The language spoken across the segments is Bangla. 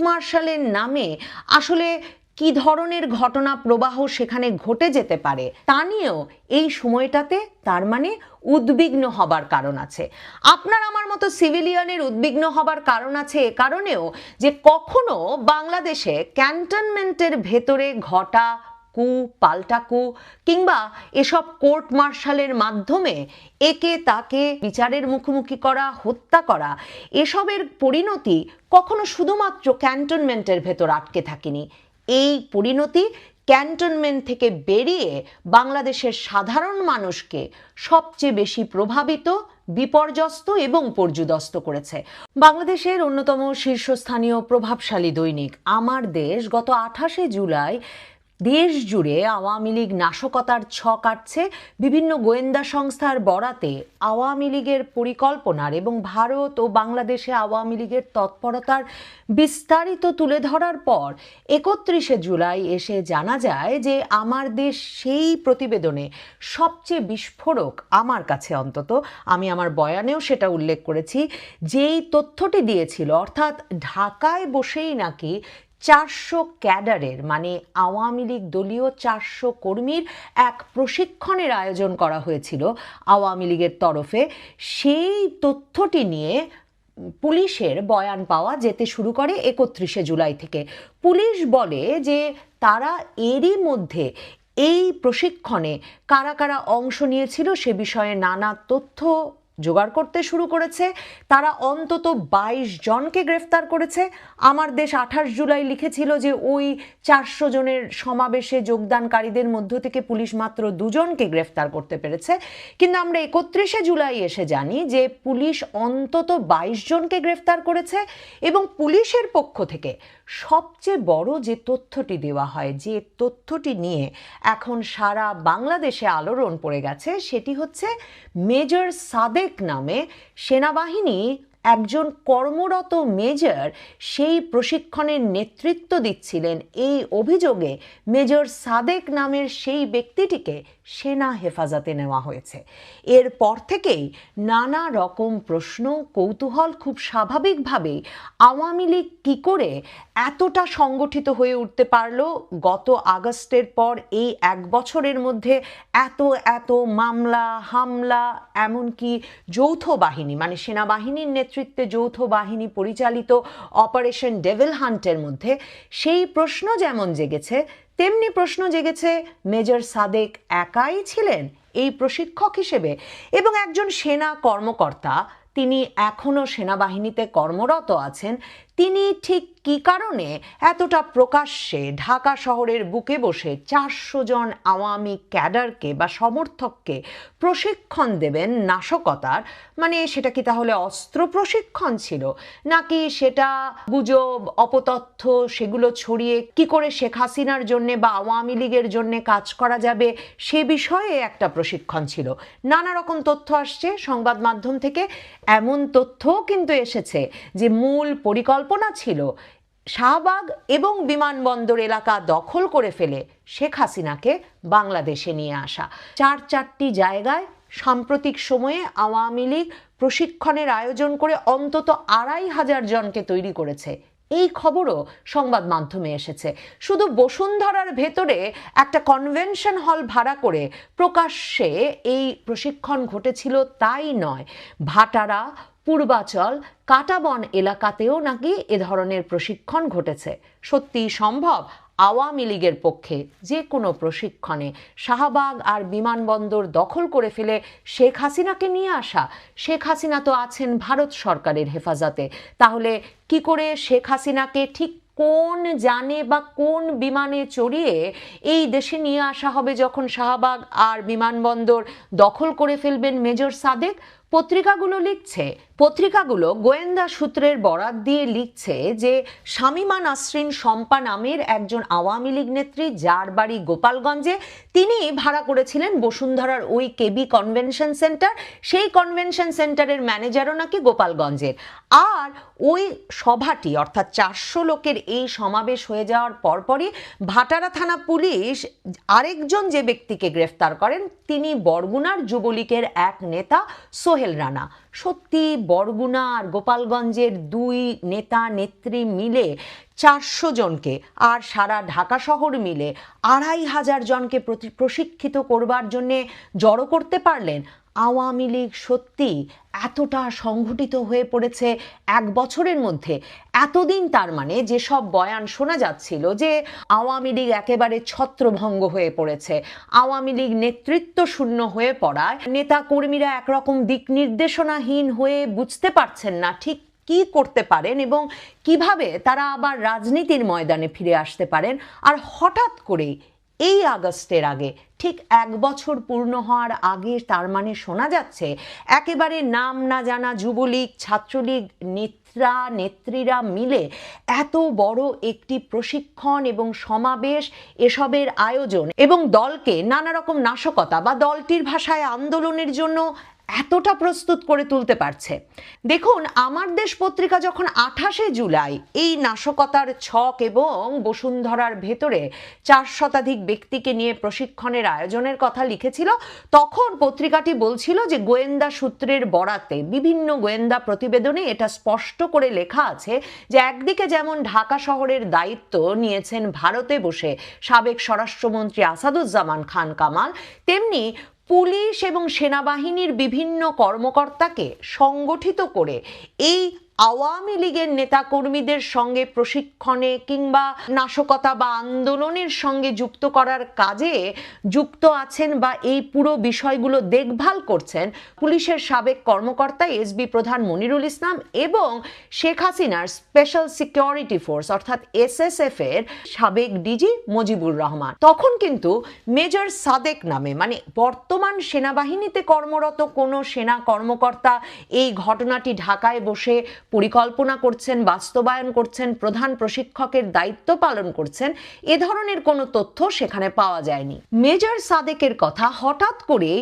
মার্শালের নামে আসলে কি ধরনের ঘটনা প্রবাহ সেখানে ঘটে যেতে পারে তা নিয়েও এই সময়টাতে তার মানে উদ্বিগ্ন হবার কারণ আছে। আপনার আমার মতো সিভিলিয়ানের উদ্বিগ্ন হবার কারণ আছে এ কারণেও যে কখনো বাংলাদেশে ক্যান্টনমেন্টের ভেতরে ঘটা কু, পাল্টা কু, কিংবা এসব কোর্ট মার্শালের মাধ্যমে একে তাকে বিচারের মুখোমুখি করা, হত্যা করা, এসবের পরিণতি কখনো শুধুমাত্র ক্যান্টনমেন্টের ভেতর আটকে থাকেনি। এই পরিণতি ক্যান্টনমেন্ট থেকে বেরিয়ে বাংলাদেশের সাধারণ মানুষকে সবচেয়ে বেশি প্রভাবিত, বিপর্যস্ত এবং পর্যুদস্ত করেছে। বাংলাদেশের অন্যতম শীর্ষস্থানীয় প্রভাবশালী দৈনিক, আমার দেশ, গত আঠাশে জুলাই দেশ জুড়ে আওয়ামী লীগ নাশকতার ছক আটছে বিভিন্ন গোয়েন্দা সংস্থার বরাতে আওয়ামী লীগের পরিকল্পনার এবং ভারত ও বাংলাদেশে আওয়ামী লীগের তৎপরতার বিস্তারিত তুলে ধরার পর একত্রিশে জুলাই এসে জানা যায় যে আমার দেশ সেই প্রতিবেদনে সবচেয়ে বিস্ফোরক আমার কাছে অন্তত। আমি আমার বয়ানেও সেটা উল্লেখ করেছি। যেই তথ্যটি দিয়েছিল, অর্থাৎ ঢাকায় বসেই নাকি চারশো ক্যাডারের মানে আওয়ামী লীগ দলীয় চারশো কর্মীর এক প্রশিক্ষণের আয়োজন করা হয়েছিল আওয়ামী লীগের তরফে। সেই তথ্যটি নিয়ে পুলিশের বয়ান পাওয়া যেতে শুরু করে একত্রিশে জুলাই থেকে। পুলিশ বলে যে তারা এরই মধ্যে এই প্রশিক্ষণে কারা কারা অংশ নিয়েছিল সে বিষয়ে নানা তথ্য জোগাড় করতে শুরু করেছে। তারা অন্তত বাইশ জনকে গ্রেফতার করেছে। আমার দেশ আঠাশ জুলাই লিখেছিল যে ওই চারশো জনের সমাবেশে যোগদানকারীদের মধ্য থেকে পুলিশ মাত্র দুজনকে গ্রেফতার করতে পেরেছে। কিন্তু আমরা একত্রিশে জুলাই এসে জানি যে পুলিশ অন্তত বাইশ জনকে গ্রেফতার করেছে এবং পুলিশের পক্ষ থেকে সবচেয়ে বড় যে তথ্যটি দেওয়া হয়, যে তথ্যটি নিয়ে এখন সারা বাংলাদেশে আলোড়ন পড়ে গেছে, সেটি হচ্ছে মেজর সাদেক নামে সেনাবাহিনী একজন কর্মরত মেজর সেই প্রশিক্ষণের নেতৃত্ব দিচ্ছিলেন। এই অভিযোগে মেজর সাদেক নামের সেই ব্যক্তিটিকে সেনা হেফাজতে নেওয়া হয়েছে। এরপর থেকেই নানা রকম প্রশ্ন, কৌতূহল খুব স্বাভাবিকভাবেই আওয়ামী লীগ কী করে এতটা সংগঠিত হয়ে উঠতে পারল? গত আগস্টের পর এই এক বছরের মধ্যে এত এত মামলা, হামলা, এমনকি যৌথ বাহিনী মানে সেনাবাহিনীর নেতৃত্বে যৌথ বাহিনী পরিচালিত অপারেশন ডেভিল হান্টের মধ্যে সেই প্রশ্ন যেমন জেগেছে তেমনি প্রশ্ন জেগেছে, মেজর সাদেক একাই ছিলেন এই প্রশিক্ষক হিসেবে এবং একজন সেনা কর্মকর্তা। তিনি এখনও সেনাবাহিনীতে কর্মরত আছেন তিনি ঠিক কী কারণে এতটা প্রকাশ্যে ঢাকা শহরের বুকে বসে চারশো জন আওয়ামী ক্যাডারকে বা সমর্থককে প্রশিক্ষণ দেবেন নাশকতার? মানে সেটা কি তাহলে অস্ত্র প্রশিক্ষণ ছিল? নাকি সেটা গুজব, অপতথ্য সেগুলো ছড়িয়ে কি করে শেখ হাসিনার জন্যে বা আওয়ামী লীগের জন্যে কাজ করা যাবে সে বিষয়ে একটা প্রশিক্ষণ ছিল। নানা রকম তথ্য আসছে সংবাদ মাধ্যম থেকে। এমন তথ্যও কিন্তু এসেছে যে মূল পরিকল্পনা ছিল শাহবাগ এবং বিমানবন্দর এলাকা দখল করে ফেলে শেখ হাসিনাকে বাংলাদেশে নিয়ে আসা। চার চারটি জায়গায় সাম্প্রতিক সময়ে আওয়ামী লীগ প্রশিক্ষণের আয়োজন করে অন্তত আড়াই হাজার জনকে তৈরি করেছে। এই খবরও সংবাদ মাধ্যমে এসেছে। শুধু বসুন্ধরার ভেতরে একটা কনভেনশন হল ভাড়া করে প্রকাশ্যে এই প্রশিক্ষণ ঘটেছিল তাই নয়। ভাটারা পূর্বাচল কাটাবন এলাকাতেও নাকি এ ধরনের প্রশিক্ষণ ঘটেছে। সত্যি সম্ভব? আওয়ামী লীগের পক্ষে যে কোনো প্রশিক্ষণে শাহবাগ আর বিমানবন্দর দখল করে ফেলে শেখ হাসিনাকে নিয়ে আসা। শেখ হাসিনা তো আছেন ভারত সরকারের হেফাজতে। তাহলে কি করে শেখ হাসিনাকে ঠিক কোন জানে বা কোন বিমানে চড়িয়ে এই দেশে নিয়ে আসা হবে যখন শাহবাগ আর বিমানবন্দর দখল করে ফেলবেন মেজর সাদেক? পত্রিকাগুলো লিখছে, পত্রিকাগুলো গোয়েন্দা সূত্রের বরাত দিয়ে লিখছে যে শামিমা নাসরিন শম্পা নামের একজন আওয়ামী লীগ নেত্রী যার বাড়ি গোপালগঞ্জে, তিনি ভাড়া করেছিলেন বসুন্ধরার ওই কেবি কনভেনশন সেন্টার, সেই কনভেনশন সেন্টারের ম্যানেজারও নাকি গোপালগঞ্জের। আর ওই সভাটি, অর্থাৎ চারশো লোকের এই সমাবেশ হয়ে যাওয়ার পরপরই ভাটারা থানা পুলিশ আরেকজন যে ব্যক্তিকে গ্রেফতার করেন, তিনি বরগুনার যুবলীগের এক নেতা, সোহেল সোহেল রানা, সত্যি বরগুনা আর গোপালগঞ্জের দুই নেতা নেত্রী মিলে চারশো জনকে আর সারা ঢাকা শহর মিলে আড়াই হাজার জনকে প্রশিক্ষিত করবার জন্যে জড়ো করতে পারলেন আওয়ামী লীগ সত্যি এতটা সংঘটিত হয়ে পড়েছে এক বছরের মধ্যে। এতদিন তার মানে যেসব বয়ান শোনা যাচ্ছিল যে আওয়ামী লীগ একেবারে ছত্রভঙ্গ হয়ে পড়েছে, আওয়ামী লীগ নেতৃত্ব শূন্য হয়ে পড়ায় নেতা কর্মীরা একরকম দিক নির্দেশনাহীন হয়ে বুঝতে পারছেন না ঠিক কি করতে পারেন এবং কীভাবে তারা আবার রাজনীতির ময়দানে ফিরে আসতে পারেন। আর হঠাৎ করে এই আগস্টের আগে ঠিক এক বছর পূর্ণ হওয়ার আগে তার মানে শোনা যাচ্ছে, একেবারে নাম না জানা যুবলীগ, ছাত্রলীগ, নেত্রা, নেত্রীরা মিলে এত বড় একটি প্রশিক্ষণ এবং সমাবেশ, এসবের আয়োজন এবং দলকে নানা রকম নাশকতা বা দলটির ভাষায় আন্দোলনের জন্য এতটা প্রস্তুত করে তুলতে পারছে। দেখুন, আমার দেশ পত্রিকা যখন আঠাশে জুলাই, এই নাশকতার ছক এবং বসুন্ধরার ভেতরে চার শতাধিক ব্যক্তিকে নিয়ে প্রশিক্ষণের আয়োজনের কথা লিখেছিল, তখন পত্রিকাটি বলছিল যে গোয়েন্দা সূত্রের বরাতে বিভিন্ন গোয়েন্দা প্রতিবেদনে এটা স্পষ্ট করে লেখা আছে যে একদিকে যেমন ঢাকা শহরের দায়িত্ব নিয়েছেন ভারতে বসে সাবেক স্বরাষ্ট্রমন্ত্রী আসাদুজ্জামান খান কামাল, তেমনি পুলিশ এবং সেনাবাহিনীর বিভিন্ন কর্মকর্তাকে সংগঠিত করে এই আওয়ামী লীগের নেতাকর্মীদের সঙ্গে প্রশিক্ষণে কিংবা নাশকতা বা আন্দোলনের সঙ্গে যুক্ত করার কাজে যুক্ত আছেন বা এই পুরো বিষয়গুলো দেখভাল করছেন পুলিশের সাবেক কর্মকর্তা এসবি প্রধান মনিরুল ইসলাম এবং শেখ হাসিনার স্পেশাল সিকিউরিটি ফোর্স, অর্থাৎ এস এসএসএফ এর সাবেক ডিজি মুজিবুর রহমান। তখন কিন্তু মেজর সাদেক নামে মানে বর্তমান সেনাবাহিনীতে কর্মরত কোনো সেনা কর্মকর্তা এই ঘটনাটি ঢাকায় বসে পরিকল্পনা করছেন, বাস্তবায়ন করছেন, প্রধান প্রশিক্ষকের দায়িত্ব পালন করছেন, এ ধরনের কোনো তথ্য সেখানে পাওয়া যায়নি। মেজর সাদেকের কথা হঠাৎ করে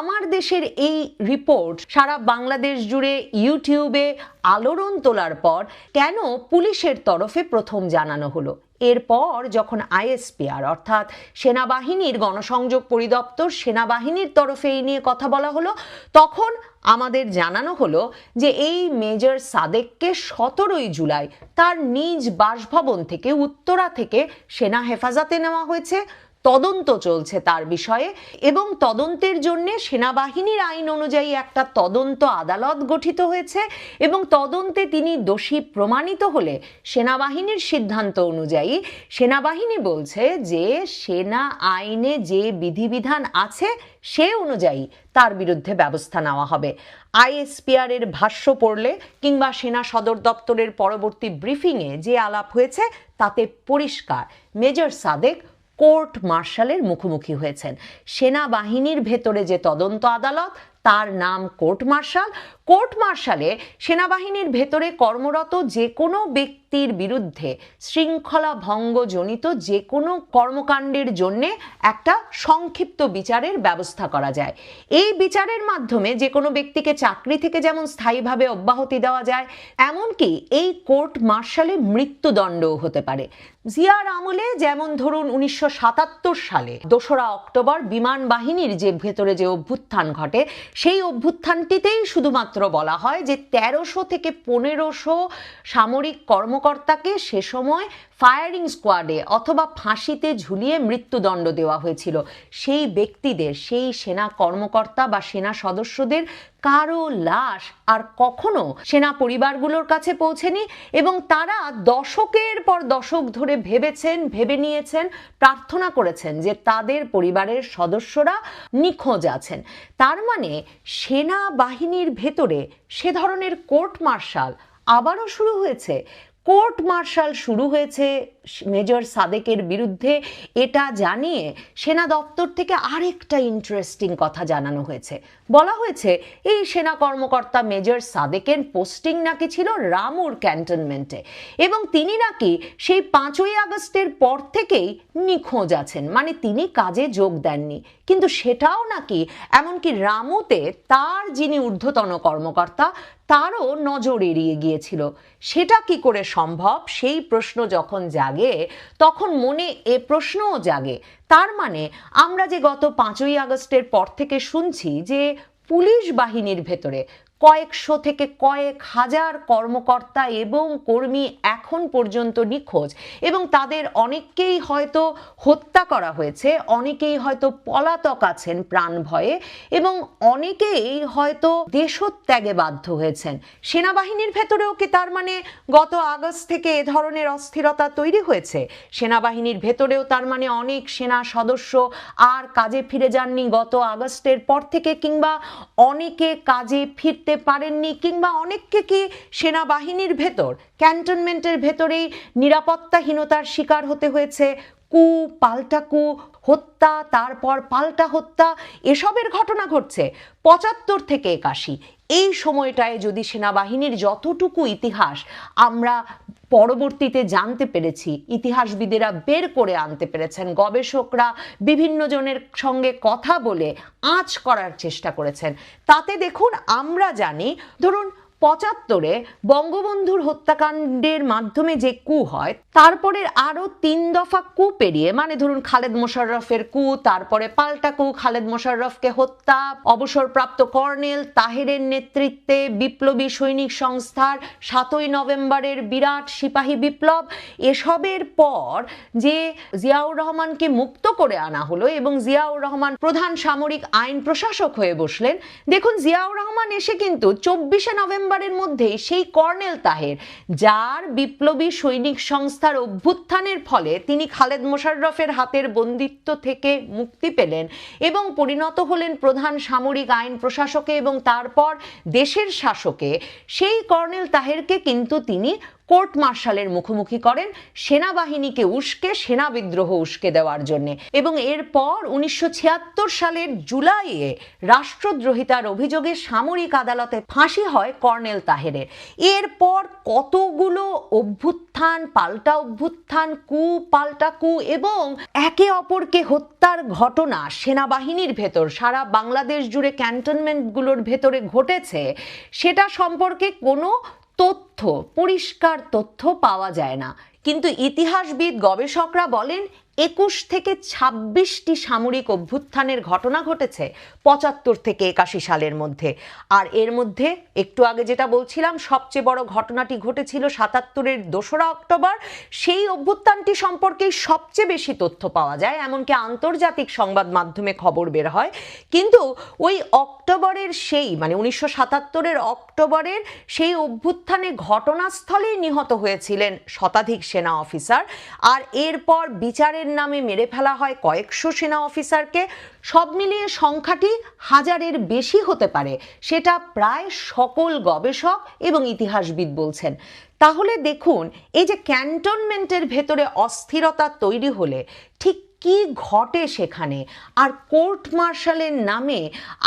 আমার দেশের এই রিপোর্ট সারা বাংলাদেশ জুড়ে ইউটিউবে আলোড়ন তোলার পর কেন পুলিশের তরফে প্রথম জানানো হলো? এরপর যখন আইএসপিআর অর্থাৎ সেনাবাহিনীর গণসংযোগ পরিদপ্তর সেনাবাহিনীর তরফে এই নিয়ে কথা বলা হলো, তখন আমাদের জানানো হলো যে এই মেজর সাদেককে সতেরোই জুলাই তার নিজ বাসভবন থেকে উত্তরা থেকে সেনা হেফাজতে নেওয়া হয়েছে। তদন্ত চলছে তার বিষয়ে এবং তদন্তের জন্য সেনাবাহিনীর আইন অনুযায়ী একটা তদন্ত আদালত গঠিত হয়েছে এবং তদন্তে তিনি দোষী প্রমাণিত হলে সেনাবাহিনীর সিদ্ধান্ত অনুযায়ী সেনাবাহিনী বলছে যে সেনা আইনে যে বিধিবিধান আছে সে অনুযায়ী তার বিরুদ্ধে ব্যবস্থা নেওয়া হবে। আইএসপিআর এর ভাষ্য পড়লে কিংবা সেনা সদর দপ্তরের পরবর্তী ব্রিফিংয়ে যে আলাপ হয়েছে তাতে পরিষ্কার। মেজর সাদেক কোর্ট মার্শালের মুখোমুখি হয়েছেন। সেনাবাহিনীর ভেতরে যে তদন্ত আদালত তার নাম কোর্ট মার্শাল। কোর্ট মার্শালে সেনাবাহিনীর ভেতরে কর্মরত যে কোনো ব্যক্তির বিরুদ্ধে শৃঙ্খলা ভঙ্গজনিত যে কোনো কর্মকাণ্ডের জন্য একটা সংক্ষিপ্ত বিচারের ব্যবস্থা করা যায়। এই বিচারের মাধ্যমে যে কোনো ব্যক্তিকে চাকরি থেকে যেমন স্থায়ীভাবে অব্যাহতি দেওয়া যায়, এমনকি এই কোর্ট মার্শালে মৃত্যুদণ্ডও হতে পারে। জিয়ার আমলে যেমন ধরুন উনিশশো সাতাত্তর সালে দোসরা অক্টোবর বিমান বাহিনীর যে ভেতরে যে অভ্যুত্থান ঘটে সেই অভ্যুত্থানটিতেই শুধুমাত্র বলা হয় যে তেরোশো থেকে পনেরোশো সামরিক কর্মকর্তাকে সে সময় ফায়ারিং স্কোয়াডে অথবা ফাঁসিতে ঝুলিয়ে মৃত্যুদণ্ড দেওয়া হয়েছিল। সেই ব্যক্তিদের, সেই সেনা কর্মকর্তা বা সেনা সদস্যদের কারও লাশ আর কখনো সেনা পরিবারগুলোর কাছে পৌঁছেনি এবং তারা দশকের পর দশক ধরে ভেবেছেন, ভেবে নিয়েছেন, প্রার্থনা করেছেন যে তাদের পরিবারের সদস্যরা নিখোঁজ আছেন। তার মানে সেনা বাহিনীর ভেতরে সে ধরনের কোর্ট মার্শাল আবারও শুরু হয়েছে। কোর্ট মার্শাল শুরু হয়েছে মেজর সাদেকের বিরুদ্ধে এটা জানিয়ে সেনা দপ্তর থেকে আরেকটা ইন্টারেস্টিং কথা জানানো হয়েছে। বলা হয়েছে, এই সেনা কর্মকর্তা মেজর সাদেকের পোস্টিং নাকি ছিল রামুর ক্যান্টনমেন্টে এবং তিনি নাকি সেই পাঁচই আগস্টের পর থেকেই নিখোঁজ আছেন। মানে তিনি কাজে যোগ দেননি। কিন্তু সেটাও নাকি এমনকি রামুতে তার যিনি ঊর্ধ্বতন কর্মকর্তা, তারও নজর এড়িয়ে গিয়েছিল। সেটা কি করে সম্ভব? সেই প্রশ্ন যখন জাগে তখন মনে এ প্রশ্নও জাগে। তার মানে আমরা যে গত পাঁচই আগস্টের পর থেকে শুনছি যে পুলিশ বাহিনীর ভেতরে কয়েকশো থেকে কয়েক হাজার কর্মকর্তা এবং কর্মী এখন পর্যন্ত নিখোঁজ এবং তাদের অনেককেই হয়তো হত্যা করা হয়েছে, অনেকেই হয়তো পলাতক আছেন প্রাণ ভয়ে এবং অনেকেই হয়তো দেশত্যাগে বাধ্য হয়েছেন। সেনাবাহিনীর ভেতরেও কি তার মানে গত আগস্ট থেকে এ ধরনের অস্থিরতা তৈরি হয়েছে? সেনাবাহিনীর ভেতরেও তার মানে অনেক সেনা সদস্য আর কাজে ফিরে যাননি গত আগস্টের পর থেকে কিংবা অনেকে কাজে ফিরতে পারেননি কিংবা অনেককে কি সেনাবাহিনীর ভেতর, ক্যান্টনমেন্টের ভেতরেই নিরাপত্তাহীনতার শিকার হতে হয়েছে? কু, পাল্টা কু, হত্যা, তারপর পাল্টা হত্যা, এসবের ঘটনা ঘটছে। পঁচাত্তর থেকে একাশি। এই সময়টায় যদি সেনাবাহিনীর যতটুকু ইতিহাস আমরা পরবর্তীতে জানতে পেরেছি, ইতিহাসবিদেরা বের করে আনতে পেরেছেন, গবেষকরা বিভিন্ন জনের সঙ্গে কথা বলে আঁচ করার চেষ্টা করেছেন। তাতে দেখুন, আমরা জানি, ধরুন পঁচাত্তরে বঙ্গবন্ধুর হত্যাকাণ্ডের মাধ্যমে যে কু হয় তারপরে আরও তিন দফা কু পেরিয়ে মানে ধরুন খালেদ মোশাররফের কু, তারপরে পাল্টা কু, খালেদ মোশাররফকে হত্যা, অবসরপ্রাপ্ত কর্নেল তাহেরের নেতৃত্বে বিপ্লবী সৈনিক সংস্থার সাতই নভেম্বরের বিরাট সিপাহী বিপ্লব, এসবের পর যে জিয়াউর রহমানকে মুক্ত করে আনা হলো এবং জিয়াউর রহমান প্রধান সামরিক আইন প্রশাসক হয়ে বসলেন, দেখুন জিয়াউর রহমান এসে কিন্তু চব্বিশে নভেম্বরের মধ্যেই সেই কর্নেল তাহের, যার বিপ্লবী সৈনিক সংস্থার অভ্যুত্থানের ফলে তিনি খালেদ মোশাররফের হাতের বন্দিত্ব থেকে মুক্তি পেলেন এবং পরিণত হলেন প্রধান সামরিক আইন প্রশাসকে এবং তারপর দেশের শাসকে। সেই কর্নেল তাহেরকে কিন্তু তিনি কোর্ট মার্শালের মুখোমুখি করেন সেনাবাহিনীকে উস্কে, সেনা বিদ্রোহ উস্কে দেওয়ার জন্য। এবং এরপর উনিশশো ছিয়াত্তর সালের জুলাইয়ে রাষ্ট্রদ্রোহিতার অভিযোগে সামরিক আদালতে ফাঁসি হয় কর্নেল তাহেরের। এরপর কতগুলো অভ্যুত্থান, পাল্টা অভ্যুত্থান, কু, পাল্টা কু এবং একে অপরকে হত্যার ঘটনা সেনাবাহিনীর ভেতর, সারা বাংলাদেশ জুড়ে ক্যান্টনমেন্টগুলোর ভেতরে ঘটেছে, সেটা সম্পর্কে কোনো তথ্য পরিষ্কার তথ্য পাওয়া যায় না। কিন্তু ইতিহাসবিদ গবেষকরা বলেন একুশ থেকে ছাব্বিশটি সামরিক অভ্যুত্থানের ঘটনা ঘটেছে পঁচাত্তর থেকে একাশি সালের মধ্যে। আর এর মধ্যে একটু আগে যেটা বলছিলাম, সবচেয়ে বড় ঘটনাটি ঘটেছিল সাতাত্তরের দোসরা অক্টোবর। সেই অভ্যুত্থানটি সম্পর্কেই সবচেয়ে বেশি তথ্য পাওয়া যায়, এমনকি আন্তর্জাতিক সংবাদ মাধ্যমে খবর বের হয়। কিন্তু ওই অক্টোবরের সেই মানে উনিশশো সাতাত্তরের অক্টোবরের সেই অভ্যুত্থানে ঘটনাস্থলেই নিহত হয়েছিলেন শতাধিক সেনা অফিসার। আর এরপর বিচারের নামে মেরে ফেলা হয় কয়েকশো সেনা অফিসারকে। সব মিলিয়ে সংখ্যাটি হাজারের বেশি হতে পারে। সেটা প্রায় সকল গবেষক এবং ইতিহাসবিদ বলছেন। তাহলে দেখুন, এই যে ক্যান্টনমেন্টের ভেতরে অস্থিরতা তৈরি হলে ঠিক কি ঘটে সেখানে? আর কোর্ট মার্শালের নামে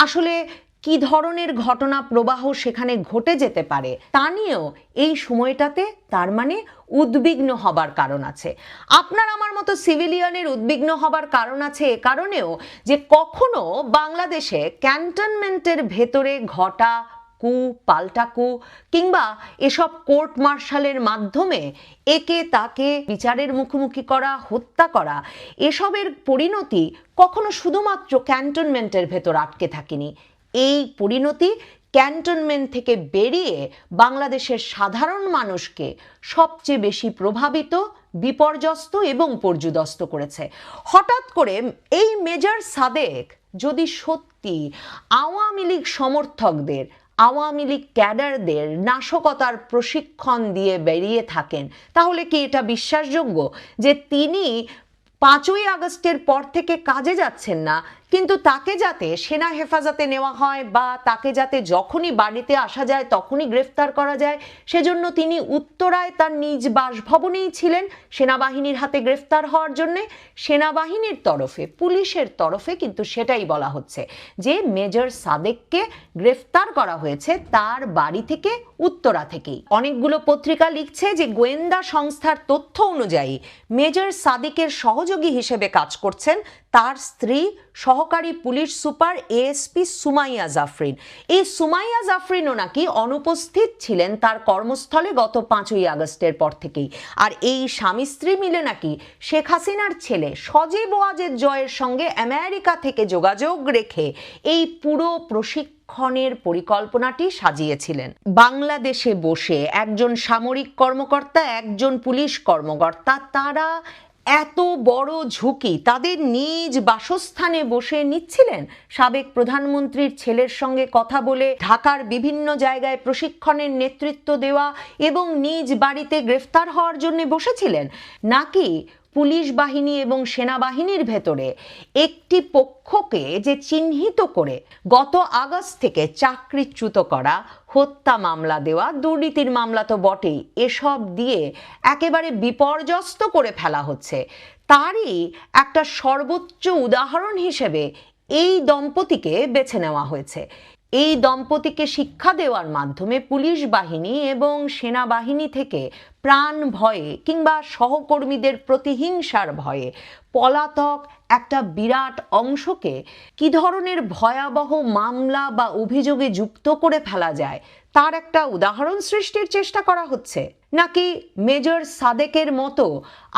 আসলে কি ধরনের ঘটনা প্রবাহ সেখানে ঘটে যেতে পারে তা নিয়েও এই সময়টাতে তার মানে উদ্বিগ্ন হবার কারণ আছে। আপনার আমার মতো সিভিলিয়ানের উদ্বিগ্ন হবার কারণ আছে এ কারণেও যে কখনো বাংলাদেশে ক্যান্টনমেন্টের ভেতরে ঘটা কু, পাল্টা কু কিংবা এসব কোর্ট মার্শালের মাধ্যমে একে তাকে বিচারের মুখোমুখি করা, হত্যা করা, এসবের পরিণতি কখনো শুধুমাত্র ক্যান্টনমেন্টের ভেতর আটকে থাকেনি। এই পরিণতি ক্যান্টনমেন্ট থেকে বেরিয়ে বাংলাদেশের সাধারণ মানুষকে সবচেয়ে বেশি প্রভাবিত, বিপর্যস্ত এবং পর্যুদস্ত করেছে। হঠাৎ করে এই মেজর সাদেক যদি সত্যি আওয়ামী লীগ সমর্থকদের, আওয়ামী লীগ ক্যাডারদের নাশকতার প্রশিক্ষণ দিয়ে বেরিয়ে থাকেন, তাহলে কি এটা বিশ্বাসযোগ্য যে তিনি পাঁচই আগস্টের পর থেকে কাজে যাচ্ছেন না? কিন্তু তাকে যাতে সেনা হেফাজতে নেওয়া হয় বা তাকে যাতে যখনই বাড়িতে আসা যায়, তখনই গ্রেফতার করা যায়, সেজন্য তিনি উত্তরায় তার নিজ বাসভবনেই ছিলেন সেনাবাহিনীর হাতে গ্রেফতার হওয়ার জন্য। সেনাবাহিনীর তরফে, পুলিশের তরফে কিন্তু সেটাই বলা হচ্ছে যে মেজর সাদেককে গ্রেফতার করা হয়েছে তার বাড়ি থেকে উত্তরা থেকেই। অনেকগুলো পত্রিকা লিখছে যে গোয়েন্দা সংস্থার তথ্য অনুযায়ী মেজর সাদিকের সহযোগী হিসেবে কাজ করছেন তার স্ত্রী সহকারী police super ASP Sumaiya Jafrin. এই সুমাইয়া জাফরিনও নাকি অনুপস্থিত ছিলেন তার কর্মস্থলে গত পাঁচই আগস্টের পর থেকেই। আর এই স্বামী স্ত্রী মিলে নাকি শেখ হাসিনার ছেলে সজীব ওয়াজেদ জয়ের সঙ্গে আমেরিকা থেকে যোগাযোগ রেখে এই পুরো প্রশিক্ষণ প্রশিক্ষণের পরিকল্পনাটি সাজিয়েছিলেন। বাংলাদেশে বসে একজন সামরিক কর্মকর্তা, একজন পুলিশ কর্মকর্তা, তারা এত বড় ঝুঁকি তাদের নিজ বাসস্থানে বসে নিচ্ছিলেন? সাবেক প্রধানমন্ত্রীর ছেলের সঙ্গে কথা বলে ঢাকার বিভিন্ন জায়গায় প্রশিক্ষণের নেতৃত্ব দেওয়া এবং নিজ বাড়িতে গ্রেফতার হওয়ার জন্য বসেছিলেন। নাকি পুলিশ বাহিনী এবং সেনাবাহিনীর ভেতরে একটি পক্ষকে যে চিহ্নিত করে গত আগস্ট থেকে চাকরিচ্যুত করা, হত্যা মামলা দেওয়া, দুর্নীতির মামলা তো বটেই, এসব দিয়ে একেবারে বিপর্যস্ত করে ফেলা হচ্ছে। তারই একটা সর্বোচ্চ উদাহরণ হিসেবে এই দম্পতিকে বেছে নেওয়া হয়েছে। এই দম্পতিকে শিক্ষা দেওয়ার মাধ্যমে পুলিশ বাহিনী এবং সেনাবাহিনী থেকে প্রাণ ভয়ে কিংবা সহকর্মীদের প্রতিহিংসার ভয়ে পলাতক একটা বিরাট অংশকে কি ধরনের ভয়াবহ মামলা বা অভিযোগে যুক্ত করে ফেলা যায় তার একটা উদাহরণ সৃষ্টির চেষ্টা করা হচ্ছে। নাকি মেজর সাদেকের মতো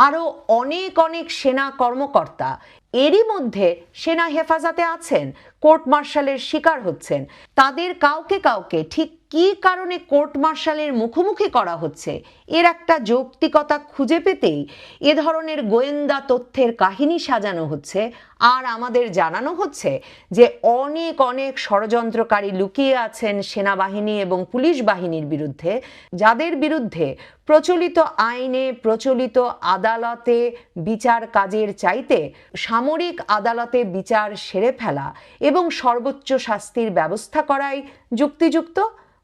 আরও অনেক অনেক সেনা কর্মকর্তা এরই মধ্যে সেনা হেফাজতে আছেন, কোর্ট মার্শালের শিকার হচ্ছেন। তাদের কাউকে কাউকে ঠিক কী কারণে কোর্ট মার্শালের মুখোমুখি করা হচ্ছে? এর একটা যৌক্তিকতা খুঁজে পেতেই এ ধরনের গোয়েন্দা তথ্যের কাহিনী সাজানো হচ্ছে। আর আমাদের জানানো হচ্ছে যে অনেক অনেক ষড়যন্ত্রকারী লুকিয়ে আছেন সেনাবাহিনী এবং পুলিশ বাহিনীর বিরুদ্ধে, যাদের বিরুদ্ধে প্রচলিত আইনে, প্রচলিত আদালতে বিচার কাজের চাইতে সামরিক আদালতে বিচার সেরে ফেলা এবং সর্বোচ্চ শাস্তির ব্যবস্থা করাই যুক্তিযুক্ত।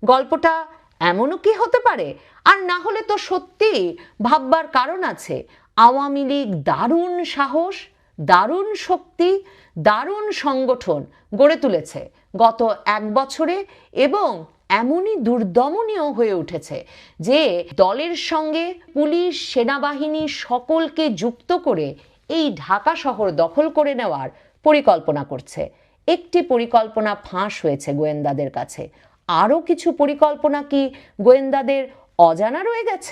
গল্পটা এমনও কি হতে পারে? আর না হলে তো সত্যি ভাববার কারণ আছে। আওয়ামী লীগ দারুণ সাহস, দারুণ শক্তি, দারুণ সংগঠন গড়ে তুলেছে। গত এক বছরে এবং এমনই দুর্দমনীয় হয়ে উঠেছে যে দলের সঙ্গে পুলিশ, সেনাবাহিনী সকলকে যুক্ত করে এই ঢাকা শহর দখল করে নেওয়ার পরিকল্পনা করছে। একটি পরিকল্পনা ফাঁস হয়েছে গোয়েন্দাদের কাছে। আরও কিছু পরিকল্পনা কি গোয়েন্দাদের অজানা রয়ে গেছে?